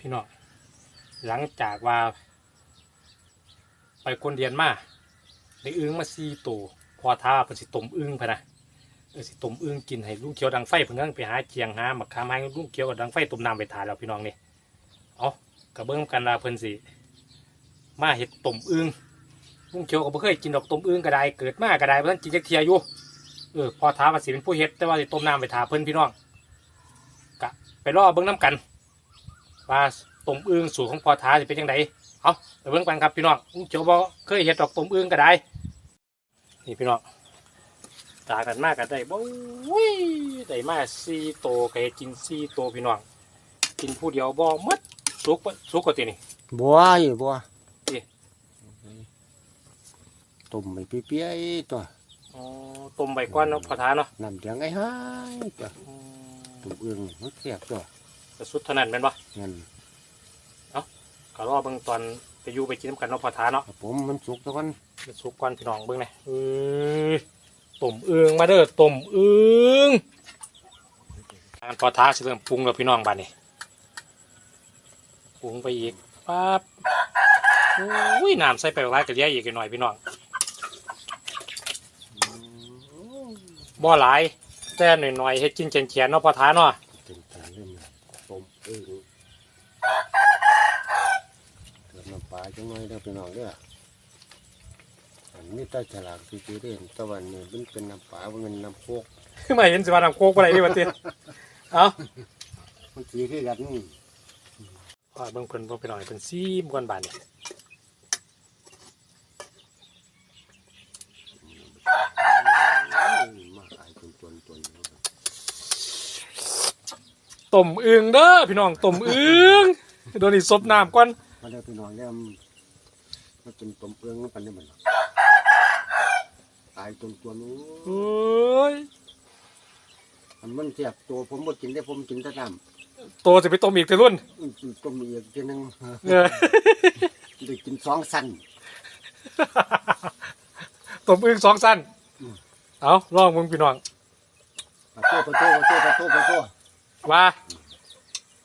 พี่น้องหลังจากว่า ไปคนเดียนมาได้อึ้งมาซีตัวพอท้าเพนสิตมอึ้งพะนะสิตมอึ้งกินให้ลุงเขียวดังไฟเพิ่นกำลังไปหาเจียงหาหมักคามให้ลุงเขียวกับดังไฟต้มน้ำไปทาแล้วพี่น้องนี่เอากระเบื้องกันลาเพิ่นสิมาเห็ดต้มอึ้งลุงเขียวก็บ่เคยกินดอกต้มอึ้งก็ได้เกิดมาก็ได้เพราะฉะนั้นกินจักเทียอยู่เออพอท้าว่าสิเป็นผู้เฮ็ดแต่ว่าสิต้มน้ำไปทาเพิ่นพี่น้องกะไปรอเบิ่งน้ำกัน ว่าต้มอึ่งสูตรของพอท้าจะเป็นยังไงเอาไปเบิ่งกันครับพี่น้องลุงเจียวบ่เคยเห็ดดอกต้มอึ่งก็ได้ นี่พี่น้องตากันมากกันได้บ่อุ้ยได้มาสี่โตวก็ให้กินสี่โตวพี่น้อง กินผู้เดียวบ่หมดสุกบ่สุกกว่าตินี่บัวอยู่บัวเอ๊ะตุ่มไม่เปี้ยๆตัวอ๋อต้มใบก้อนเนาะพอท้าเนาะน้ำเสียงไอ้ห้ายตัวอืมตุ่มเอื้องมันเสียบตัว แต่สุดเท่านั้นแม่นบ่งั้นก็รอเบิ่งตอนไปอยู่ไปกินน้ำกันเนาะพอท้าเนาะครับผมมันสุกแล้วกันมันสุกก่อนพี่น้องเบิ่งหน่อยเอ้ยต้มอึ่งมาเด้อต้มอึ่งอันพอท้าสิเริ่มปรุงแล้วพี่น้องบัดนี้ปรุงไปอีกปั๊บอุ้ยน้ำใส่ไปหลายกระเลียอีกหน่อยพี่น้องบ่หลายแต่หน่อยๆเฮ็ดกินแขนๆเนาะพอท้าเนาะ ถึงตาเริ่มตุ่มเอื้องเกิดน้ำ ปลาจังไงเด้อพี่น้องเด้ออันนี้ตาฉลากที่จีเด่นตะวันนี้มันเป็นน้ำปลามันเป็นน้ำโคกไม่เห็นสิว่าน้ำโคกบ่ได้ดิบัดนี้เอ้ามันสีคือกันนี่ว่าเบิ่งเพิ่นเบิ่งไปหน่อยเพิ่นซีมก่อนบาดนี้มาขายจนจนจนต้มอึ่งเด้อพี่น้องต้มอึ่งโดนนี่ซบน้ำก่อน มาเด้อพี่น้องเด้อมันเป็นตุ่มเอื้องมันเป็นได้เหมือนตายจนจนโอ้โอ้ยอันมันเสียบตัวผมบ่กินได้ผมกินแต่น้โตจะไปต้มอีกเถอะรุ่นำอื้อต้มอีกทีหนึงเออ ได้กินสองสั้นต้มอึ่งสองสั้น อืม เอาลองมึงพี่น้องปะโต้ปะโต้ปะโต้ปะโต้ปะโต้ว่า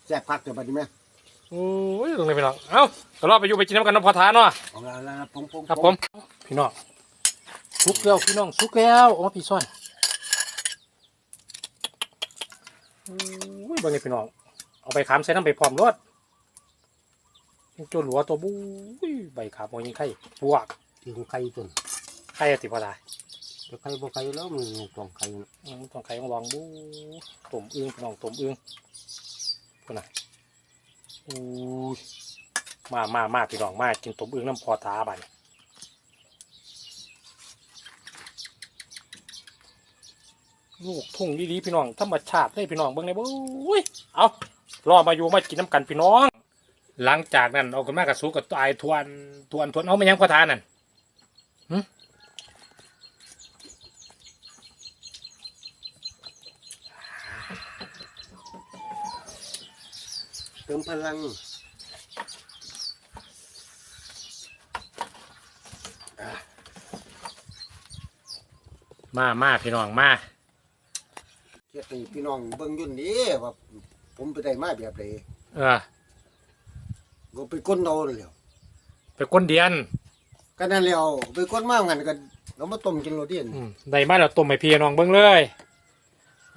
แซ่บคักเดี๋ยวบัดนี้แม่ โอ้ยตรงนี้พี่น้อง เอาก็รอไปอยู่ไปกินน้ำกันน้ำพอทานเนาะเอาละละละผมผมครับผม พี่น้องสุกแล้วพี่น้องสุกแล้วโอ้พี่ซ้อนโอ้ยบางนี้พี่น้อง เอาไปขามใส่น้ำไปพร้อมรสยังโจนหัวตัวบุ้ยใบขามโมยิงไข่ปวกกินไข่จนไข่ติพอตายจะไข่บ่ไข่แล้วมันต้องไข่อืมต้องไข่ต้องลองบูต้มอึ้งพี่น้องต้มอึ้งพูดนะ อู้ยมามามาพี่น้องมากินต้มอึ้งน้ำพอท้าบันลูกทุ่งดีๆพี่น้องธรรมชาติเลยพี่น้องเบิ่งเลยบู้ยเอารอมาอยู่มากินน้ำกันพี่น้อง หลังจากนั้นเอาขึ้นมากระสูกับตายทวนทวนทวนเอาไม่ยังพอทานั่น เติมพลังมามาพี่น้องมาเฮ็ดให้พี่น้องเบิ่งอยู่นี่ว่าผมไปได้มาแบบใดเออก็ไปก้นเอาแล้วไปก้นเดียนก็นั่นแล้วไปก้นมางั้นก็เอามาต้มกินโลดเดียนอืมได้มาแล้วต้มให้พี่น้องเบิ่งเลย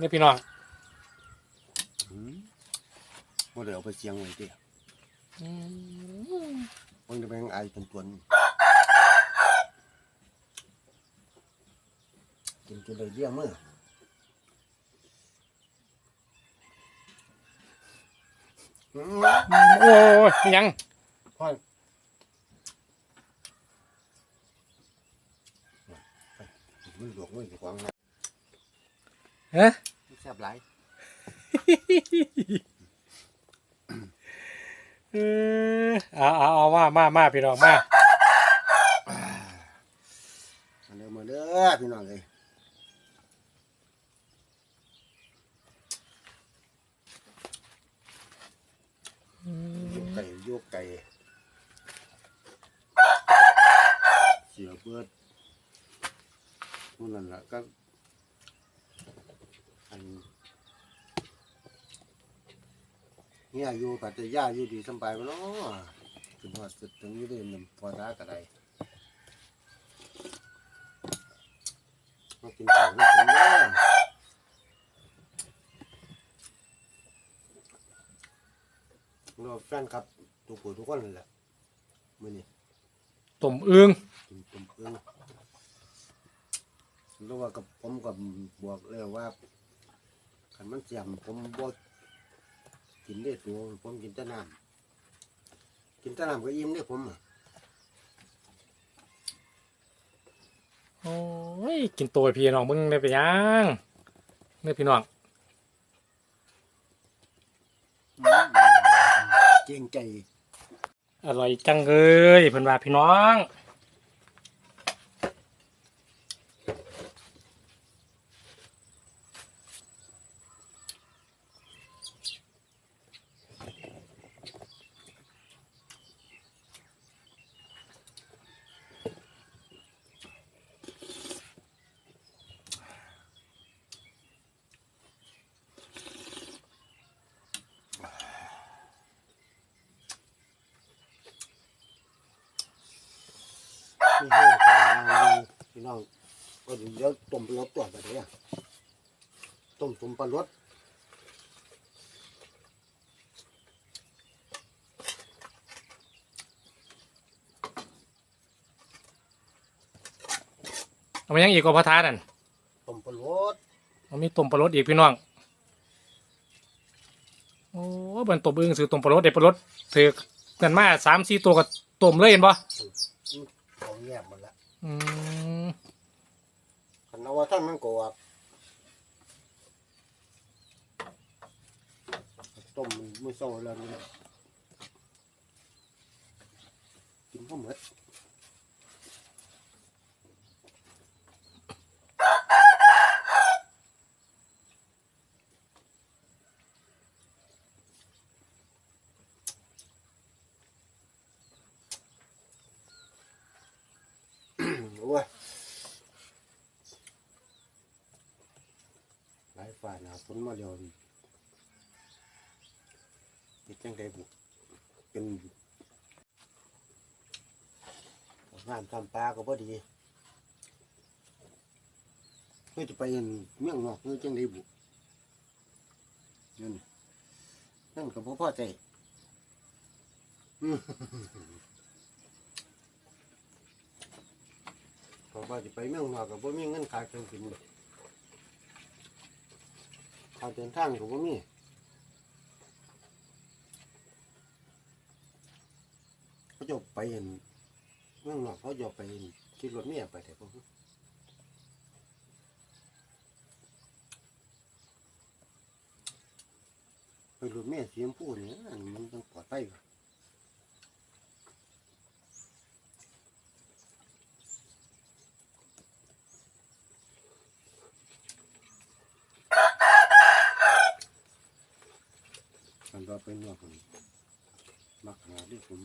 นี่พี่น้อง อืม บ่ได้เอาไปเสียงไว้เด้เบิ่งได้แม่งอายเป็นตัวนี่กินจนได้เลี้ยงมื้ออืมโอ้ยมีหยังพ่อมันหลวกมืออยู่ขวางนะฮะ แซ่บหลาย เออเอาเอาเอามามามาพี่น้องมามาเด้อมาเด้อพี่น้องเอ้ยยกไก่ยกไก่เสียเบิดนู่นนั่นแหละก็ อันเฮียอยู่กับแต่ย่าอยู่ดีสบายบ่เนาะถึงว่าสุดถึงอยู่ได้นำพอท้าก็ได้มากินข้าวด้วยกันเด้อเราแฟนครับทุกผู้ทุกคนนั่นแหละมื้อนี้ต้มอึ้งกินตุ่มเอื้องแล้วว่ากับผมกับบอกเลยว่าขันมันเสียมผมบอก กินได้ตัวผมกินแต่น้ำกินแต่น้ำก็อิ่มได้ผมอะโอ้ยกินตัวพี่น้องมึงได้ไปยังเนี่ยพี่น้องเก่งใจอร่อยจังเลยเพิ่นว่าพี่น้อง นี่ให้ของเราพี่ น้องก็เดี๋ยวต้มปลาลดตัวไปเลยอะต้มต้มปลาลดเอามายังอีกก็พอท้านั่นต้มปลาลดเอามีต้มปลารสอีกพี่น้องโอ้เบิ่นต้มอึ้งซื้อต้มปลารสเด็ดปลารสซื้อกันมาสามสี่ตัวก็ต้มเลยเห็นปะเขาแยกหมดละ อืมคันเอาว่าท่านมันก็ว่าต้มมือโซ่แล้วนี่กินข้าวเหมือดโอ้ยหลาย ฝนมาเดียวนี่เป็นจังไดบุกเป็นงานทำปลาก็พอดีเพื่อจะไปเมืองนอกเพื่อจังไดบุกนั่นนั่นก็บ่อพ่อใจพราะว่าจะไปเมืองนอกก็บ่มีเงินขายเครื่องกิน ค่าเดินทางก็บ่มีเขาจะไปเห็นเมืองนอกเขาจะไปเห็นขี่รถเมียไปแต่พวกไปรถเมียเสียมพูดเนี่ยมันต้องปลอดภัยกว่า มันก็เป็นว่าผมมักหาที่ผม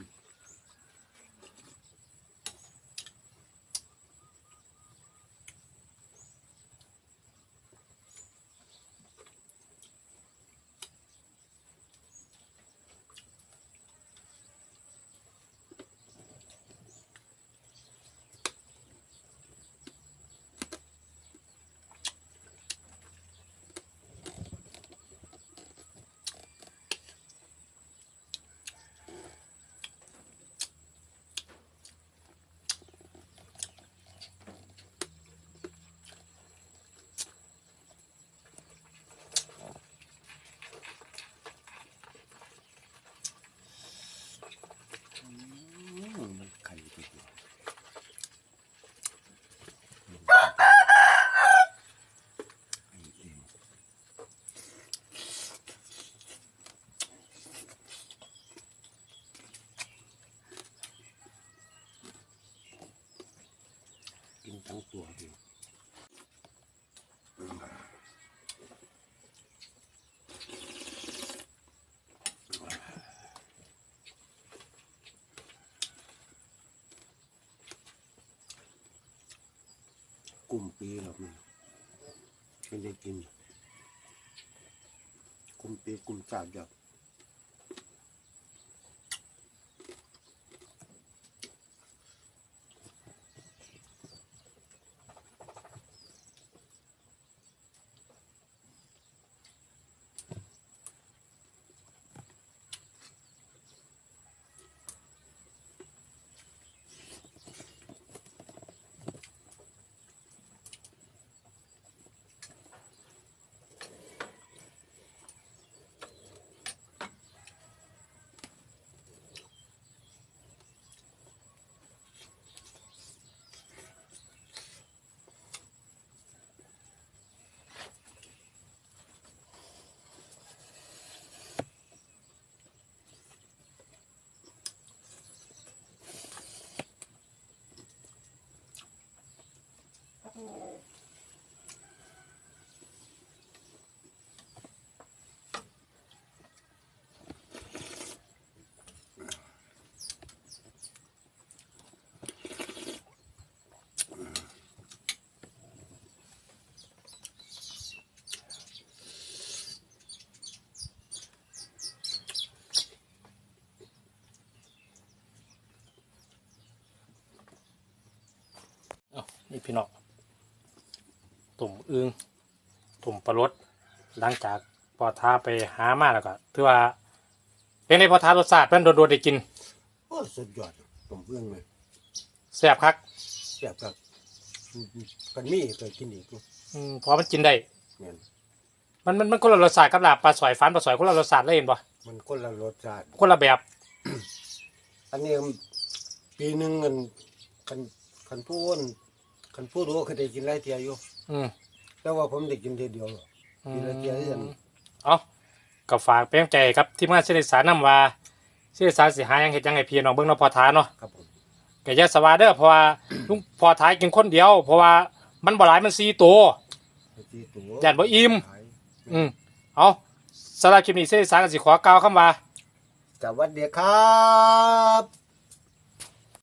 อืมมันไข่ตัวเดียวไอ้เองกินทั้งตัวเดียวกลุ่มปีหรอกมัน เป็น พี่น้องตุ่มอึงตุ่มปลารสหลังจากพอท้าไปหามาแล้วก็ถือว่าเป็นในพอท้ารสชาติเพิ่นโดนๆได้กินโอ้สุดยอดผมเอื้องเลยแซ่บคักแซ่บครับกันมีเคยกินอีกอยู่อืมเพอมันกินได้แม่นมันมันมันคนละรสชาติกับลาบปลาสอยฟันปลาสอยคนละรสชาติเลยเห็นปะมันคนละรสชาติคนละแบบ อันนี้ปีหนึ่งเงินคันคันพูน คันพูดรู้เคยได้กินหลายเทียอยู่อืม แต่ว่าผมได้กินเทียเดียวกินละเที่ยเดียวเอาก็ฝากเป็นกำลังใจครับที่มาเสด็จสารนำว่าเสด็จสารสิหาหยังเฮ็ดหยังให้พี่น้องเบิ่งเนาะพอท้าเนาะครับผมก็อย่าสวาเด้อเพราะว่า ลุงพอท้ากินคนเดียว เพราะว่ามันบ่หลายมัน4ตัวที่ตัวย่านบ่อิ่ม ขายอืมเอาสำหรับคลิปนี้เสด็จสารก็สิขอกล่าวคำว่า สวัสดีครับ